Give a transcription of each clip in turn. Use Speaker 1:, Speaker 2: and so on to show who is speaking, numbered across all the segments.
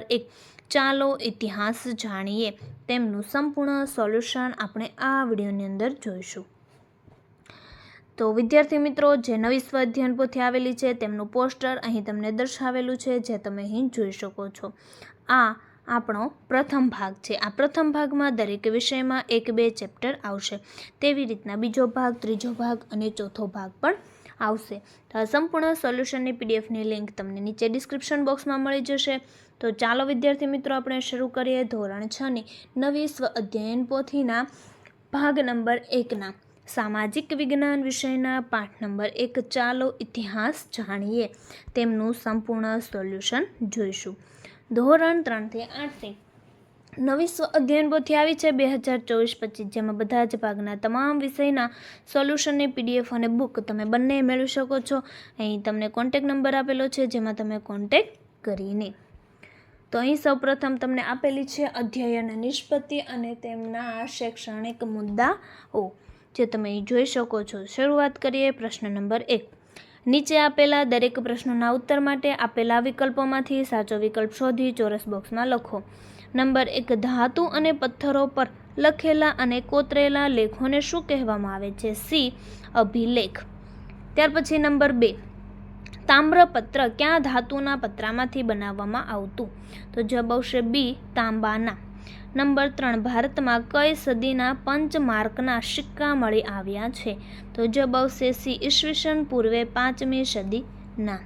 Speaker 1: એક ચાલો ઇતિહાસ જાણીએ, તેમનું સંપૂર્ણ સોલ્યુશન આપણે આ વિડીયોની અંદર જોઈશું. તો વિદ્યાર્થી મિત્રો, જે નવી સ્વ અધ્યયન પોથી આવેલી છે, તેમનું પોસ્ટર અહીં તમને દર્શાવેલું છે, જે તમે અહીં જોઈ શકો છો. આ આપણો પ્રથમ ભાગ છે. આ પ્રથમ ભાગમાં દરેક વિષયમાં એક બે ચેપ્ટર આવશે. તેવી રીતના બીજો ભાગ, ત્રીજો ભાગ અને ચોથો ભાગ પણ આવશે. તો આ સંપૂર્ણ સોલ્યુશનની પીડીએફની લિંક તમને નીચે ડિસ્ક્રિપ્શન બોક્સમાં મળી જશે. તો ચાલો, વિદ્યાર્થી મિત્રો, આપણે શરૂ કરીએ ધોરણ છની નવી સ્વ અધ્યયન પોથીના ભાગ નંબર એકના સામાજિક વિજ્ઞાન વિષયના પાઠ નંબર એક ચાલો ઇતિહાસ જાણીએ. તેમનું સંપૂર્ણ સોલ્યુશન જોઈશું. ધોરણ ત્રણથી આઠથી નવી અધ્યયન પોથી આવી છે બે હજાર ચોવીસ પચીસ, જેમાં બધા જ ભાગના તમામ વિષયના સોલ્યુશનની પીડીએફ અને બુક તમે બંને મેળવી શકો છો. અહીં તમને કોન્ટેક નંબર આપેલો છે, જેમાં તમે કોન્ટેક કરીને. તો અહીં સૌપ્રથમ તમને આપેલી છે અધ્યયન નિષ્પત્તિ અને તેમના શૈક્ષણિક મુદ્દાઓ, જે તમે અહીં જોઈ શકો છો. શરૂઆત કરીએ પ્રશ્ન નંબર એક. નીચે આપેલા દરેક પ્રશ્નોના ઉત્તર માટે આપેલા વિકલ્પોમાંથી સાચો વિકલ્પ શોધી ચોરસ બોક્સમાં લખો. નંબર એક ધાતુ અને પથ્થરો પર લખેલા અને કોતરેલા લેખોને શું કહેવામાં આવે છે? સી, અભિલેખ. ત્યાર પછી નંબર બે, તામ્રપત્ર ક્યાં ધાતુના પત્રામાંથી બનાવવામાં આવતું? તો જવાબ આવશે બી, તાંબાના. નંબર ત્રણ, ભારતમાં કઈ સદીના પંચમાર્કના સિક્કા મળી આવ્યા છે? તો જવાબ આવશે સી, ઈસવીસન પૂર્વે પાંચમી સદીના.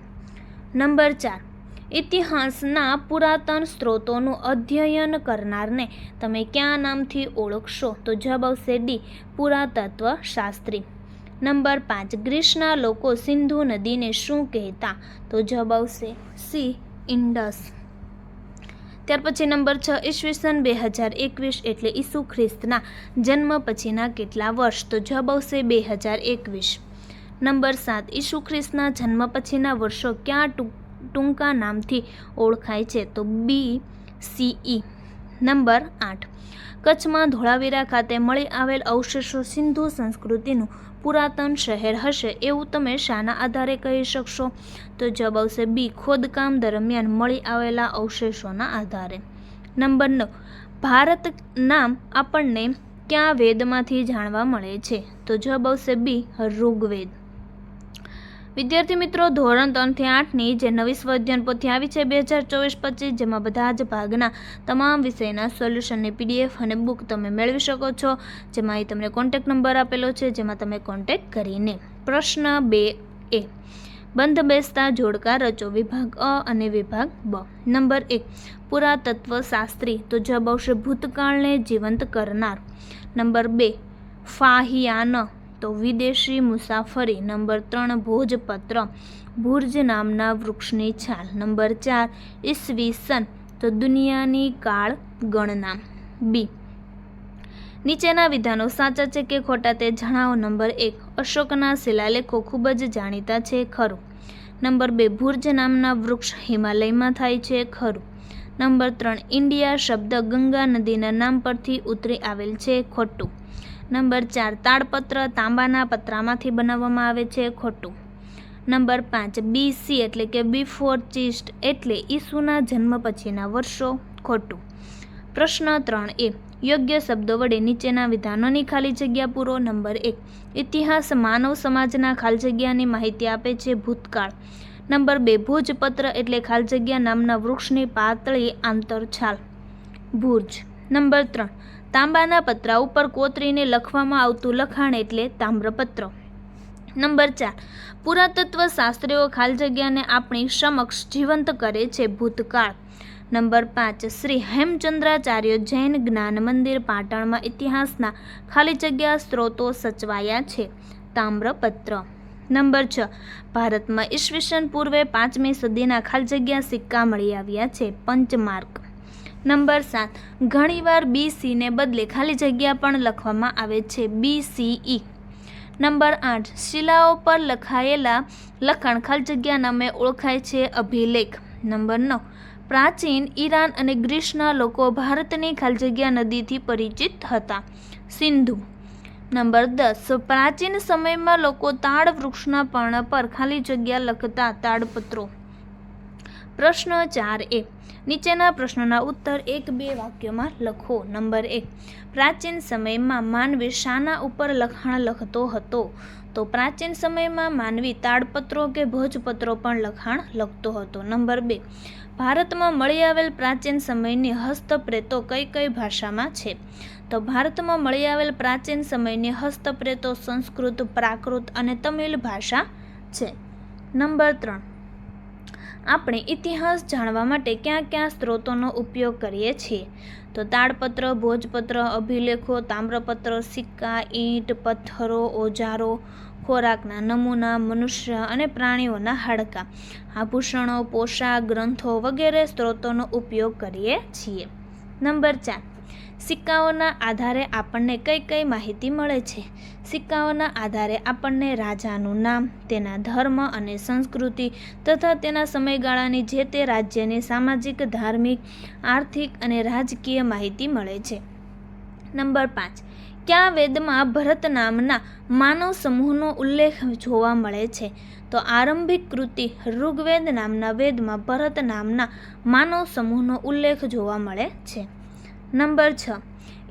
Speaker 1: નંબર ચાર ઇતિહાસના પુરાતન સ્ત્રોતોનું અધ્યયન કરનારને તમે કયા નામથી ઓળખશો? તો જવાબ આવશે ડી પુરાતત્વ શાસ્ત્રી નંબર પાંચ, ગ્રીસના લોકો સિંધુ નદીને શું કહેતા? તો જવાબ આવશે સી, ઇન્ડસ. ત્યાર પછી નંબર છ, ઈસવીસન બે હજાર એકવીસ એટલે ઈસુ ખ્રિસ્તના જન્મ પછીના કેટલા વર્ષ? તો જવાબ આવશે બે હજાર એકવીસ. નંબર સાત, ઈસુ ખ્રિસ્તના જન્મ પછીના વર્ષો ક્યાં ટૂંકા નામથી ઓળખાય છે, તો બી સીઈ નંબર આઠ. કચ્છમાં ધોળાવીરા ખાતે મળી આવેલ અવશેષો સિંધુ સંસ્કૃતિનું પુરાતન શહેર હશે એવું તમે શાના આધારે કહી શકશો? તો જવાબ આવશે બી, ખોદકામ દરમિયાન મળી આવેલા અવશેષોના આધારે. નંબર નવ. ભારત નામ આપણને ક્યાં વેદમાંથી જાણવા મળે છે? તો જવાબ આવશે બી, ઋગ્વેદ. વિદ્યાર્થી મિત્રો, ધોરણ ત્રણથી આઠની જે નવી સ્વઅધ્યયન પોથી આવી છે બે હજાર ચોવીસ પચીસ, જેમાં બધા જ ભાગના તમામ વિષયના સોલ્યુશનની પીડીએફ અને બુક તમે મેળવી શકો છો. જેમાં અહીં તમને કોન્ટેક નંબર આપેલો છે, જેમાં તમે કોન્ટેક કરીને પ્રશ્ન બે એ, બંધ બેસતા જોડકા રચો વિભાગ અ અને વિભાગ બ. નંબર એક પુરાતત્વ શાસ્ત્રી તો જવાબ આવશે ભૂતકાળને જીવંત કરનાર. નંબર બે, ફાહિયાન તો વિદેશી મુસાફરી નંબર ત્રણ ભોજપત્ર. ભુર્જ નામના વૃક્ષની છાલ. નંબર ચાર ઈસવીસન તો દુનિયાની કાળ ગણના. બી. નીચેના વિધાનો સાચા છે કે ખોટા તે જણાવો. નંબર એક, અશોકના શિલાલેખો ખૂબ જ જાણીતા છે, ખરું. નંબર બે, ભુર્જ નામના વૃક્ષ હિમાલયમાં થાય છે, ખરું. નંબર ત્રણ, ઇન્ડિયા શબ્દ ગંગા નદીના નામ પરથી ઉતરી આવેલ છે, ખોટું. નંબર ચાર, તાડપત્ર તાંબાના પતરામાંથી બનાવવામાં આવે છે ખોટું. નંબર પાંચ, બીસી એટલે કે બિફોર ચીસ્ટ એટલે ઈસુના જન્મ પછીના વર્ષો, ખોટું. પ્રશ્ન ત્રણ એ, યોગ્ય શબ્દો વડે નીચેના વિધાનોની ખાલી જગ્યા પૂરો. નંબર એક, ઇતિહાસ માનવ સમાજના ખાલી જગ્યાની માહિતી આપે છે ભૂતકાળ. નંબર બે, ભુજપત્ર એટલે ખાલી જગ્યા નામના વૃક્ષની પાતળી આંતરછાલ. ભુજ નંબર ત્રણ તાંબાના પતરા ઉપર કોતરીને લખવામાં આવતું લખાણ એટલે તામ્રપત્ર. નંબર ચાર. પુરાતત્વ શાસ્ત્રીઓ ખાલી જગ્યાને આપણી સમક્ષ જીવંત કરે છે ભૂતકાળ. નંબર પાંચ. શ્રી હેમચંદ્રાચાર્ય જૈન જ્ઞાન મંદિર પાટણમાં ઇતિહાસના ખાલી જગ્યા સ્ત્રોતો સચવાયા છે. તામ્રપત્ર. નંબર છ. ભારતમાં ઈસવીસન પૂર્વે પાંચમી સદીના ખાલી જગ્યા સિક્કા મળી આવ્યા છે. પંચમાર્ક. નંબર સાત. ઘણીવાર બી સીને બદલે ખાલી જગ્યા પણ લખવામાં આવે છે. બી સી ઈ નંબર આઠ. શિલાઓ પર લખાયેલા લખાણ ખાલી જગ્યા નામે ઓળખાય છે અભિલેખ. નંબર નવ. પ્રાચીન ઈરાન અને ગ્રીસના લોકો ભારતની ખાલી જગ્યા નદીથી પરિચિત હતા. સિંધુ. નંબર દસ. પ્રાચીન સમયમાં લોકો તાડ વૃક્ષના પર્ણ પર ખાલી જગ્યા લખતા તાડપત્રો. પ્રશ્ન ચાર એ. નીચેના પ્રશ્નોના ઉત્તર એક બે વાક્યોમાં લખો. નંબર એક. પ્રાચીન સમયમાં માનવી શાના ઉપર લખાણ લખતો હતો. તો પ્રાચીન સમયમાં માનવી તાડપત્રો કે ભોજપત્રો પણ લખાણ લખતો હતો. નંબર બે. ભારતમાં મળી આવેલ પ્રાચીન સમયની હસ્તપ્રેતો કઈ કઈ ભાષામાં છે? તો ભારતમાં મળી આવેલ પ્રાચીન સમયની હસ્તપ્રેતો સંસ્કૃત, પ્રાકૃત અને તમિલ ભાષા છે. નંબર ત્રણ. આપણે ઇતિહાસ જાણવા માટે ક્યાં ક્યાં સ્ત્રોતોનો ઉપયોગ કરીએ છીએ? તો તાડપત્ર, ભોજપત્ર, અભિલેખો, તામ્રપત્ર, સિક્કા, ઈંટ, પથ્થરો, ઓજારો, ખોરાકના નમૂના, મનુષ્ય અને પ્રાણીઓના હાડકાં, આભૂષણો, પોશાક, ગ્રંથો વગેરે સ્ત્રોતોનો ઉપયોગ કરીએ છીએ. નંબર ચાર. સિક્કાઓના આધારે આપણને કઈ કઈ માહિતી મળે છે? સિક્કાઓના આધારે આપણને રાજાનું નામ, તેના ધર્મ અને સંસ્કૃતિ તથા તેના સમયગાળાની જે તે રાજ્યની સામાજિક, ધાર્મિક, આર્થિક અને રાજકીય માહિતી મળે છે. નંબર પાંચ. ક્યાં વેદમાં ભરત નામના માનવ સમૂહનો ઉલ્લેખ જોવા મળે છે? તો આરંભિક કૃતિ ઋગ્વેદ નામના વેદમાં ભરત નામના માનવ સમૂહનો ઉલ્લેખ જોવા મળે છે. નંબર છ.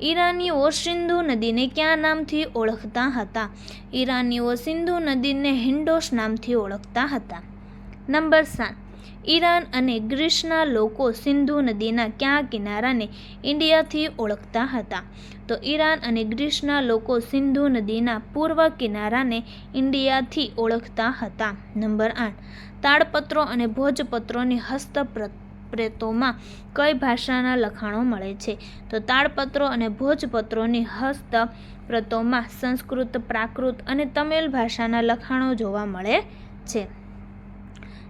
Speaker 1: ઈરાનીઓ સિંધુ નદીને કયા નામથી ઓળખતા હતા? ઈરાનીઓ સિંધુ નદીને હિન્ડોસ નામથી ઓળખતા હતા. નંબર સાત. ઈરાન અને ગ્રીસના લોકો સિંધુ નદીના કયા કિનારાને ઇન્ડિયાથી ઓળખતા હતા? તો ઈરાન અને ગ્રીસના લોકો સિંધુ નદીના પૂર્વ કિનારાને ઇન્ડિયાથી ઓળખતા હતા. નંબર આઠ. તાડપત્રો અને ભોજપત્રોની હસ્તપ્રત પ્રેતોમાં કઈ ભાષાના લખાણો મળે છે? તો તાળપત્રો અને ભોજપત્રોની હસ્તપ્રતોમાં સંસ્કૃત, પ્રાકૃત અને તમિલ ભાષાના લખાણો જોવા મળે છે.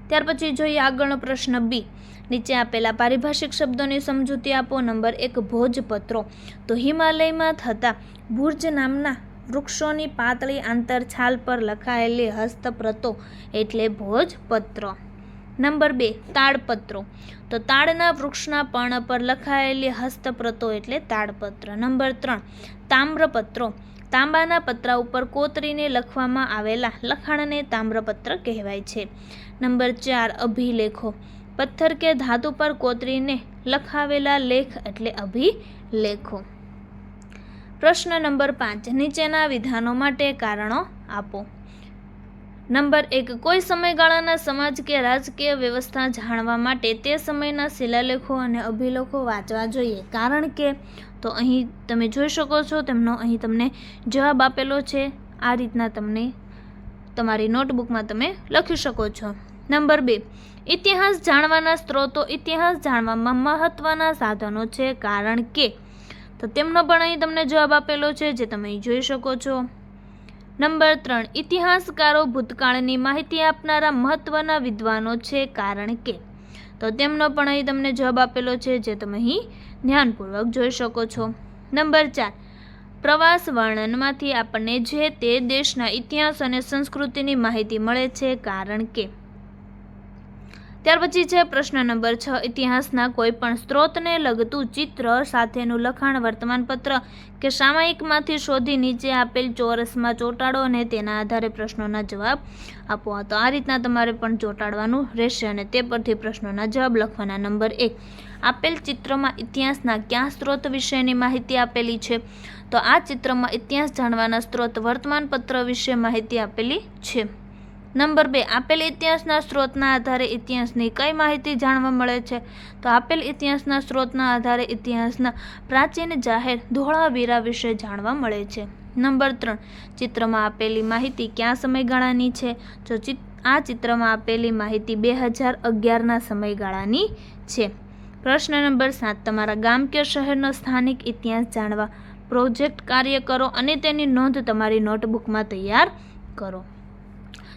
Speaker 1: ત્યાર પછી જોઈએ આગળનો પ્રશ્ન બી નીચે આપેલા પારિભાષિક શબ્દોની સમજૂતી આપો. નંબર એક, ભોજપત્રો. તો હિમાલયમાં થતા ભુર્જ નામના વૃક્ષોની પાતળી આંતરછાલ પર લખાયેલી હસ્તપ્રતો એટલે ભોજપત્રો. નંબર બે, તાડપત્રો. તો તાડના વૃક્ષના પર્ણ પર લખાયેલી હસ્તપ્રતો એટલે તાડપત્ર. નંબર ત્રણ, તામ્રપત્રો. તાંબાના પતરા ઉપર કોતરીને લખવામાં આવેલા લખાણને તામ્રપત્ર કહેવાય છે. નંબર ચાર, અભિલેખો. પથ્થર કે ધાતુ પર કોતરીને લખાવેલા લેખ એટલે અભિલેખો. પ્રશ્ન નંબર પાંચ, નીચેના વિધાનો માટે કારણો આપો. નંબર એક, કોઈ સમયગાળાના સમાજ કે રાજકીય વ્યવસ્થા જાણવા માટે તે સમયના શિલાલેખો અને અભિલેખો વાંચવા જોઈએ. કારણ કે, તો અહીં તમે જોઈ શકો છો, તેમનો અહીં તમને જવાબ આપેલો છે. આ રીતના તમને તમારી નોટબુકમાં તમે લખી શકો છો. નંબર બે, ઇતિહાસ જાણવાના સ્ત્રોતો, ઇતિહાસ જાણવામાં મહત્ત્વના સાધનો છે. કારણ કે, તો તેમનો પણ અહીં તમને જવાબ આપેલો છે, જે તમે અહીં જોઈ શકો છો. નંબર ત્રણ, ઇતિહાસકારો ભૂતકાળની માહિતી આપનારા મહત્ત્વના વિદ્વાનો છે કારણ કે? તો તેમનો પણ અહીં તમને જવાબ આપેલો છે જે તમે અહીં ધ્યાનપૂર્વક જોઈ શકો છો. નંબર ચાર, પ્રવાસ વર્ણનમાંથી આપણને જે તે દેશના ઇતિહાસ અને સંસ્કૃતિની માહિતી મળે છે કારણ કે? ત્યાર પછી છે પ્રશ્ન નંબર છ. ઇતિહાસના કોઈ પણ સ્ત્રોતને લગતું ચિત્ર સાથેનું લખાણ, વર્તમાનપત્ર કે સામાયિકમાંથી શોધી નીચે આપેલ ચોરસમાં ચોંટાડો અને તેના આધારે પ્રશ્નોના જવાબ આપો. તો આ રીતના તમારે પણ ચોંટાડવાનું રહેશે અને તે પરથી પ્રશ્નોના જવાબ લખવાના નંબર એક. આપેલ ચિત્રમાં ઇતિહાસના કયા સ્ત્રોત વિશેની માહિતી આપેલી છે? તો આ ચિત્રમાં ઇતિહાસ જાણવાના સ્ત્રોત વર્તમાનપત્ર વિશે માહિતી આપેલી છે. નંબર બે, આપેલ ઇતિહાસના સ્ત્રોતના આધારે ઇતિહાસની કઈ માહિતી જાણવા મળે છે? તો આપેલ ઇતિહાસના સ્ત્રોતના આધારે ઇતિહાસના પ્રાચીન જાહેર ધોળાવીરા વિશે જાણવા મળે છે. નંબર ત્રણ, ચિત્રમાં આપેલી માહિતી કયા સમયગાળાની છે? જો ચિત, આ ચિત્રમાં આપેલી માહિતી બે હજાર અગિયારના સમયગાળાની છે. પ્રશ્ન નંબર સાત, તમારા ગામ કે શહેરનો સ્થાનિક ઇતિહાસ જાણવા પ્રોજેક્ટ કાર્ય કરો અને તેની નોંધ તમારી નોટબુકમાં તૈયાર કરો.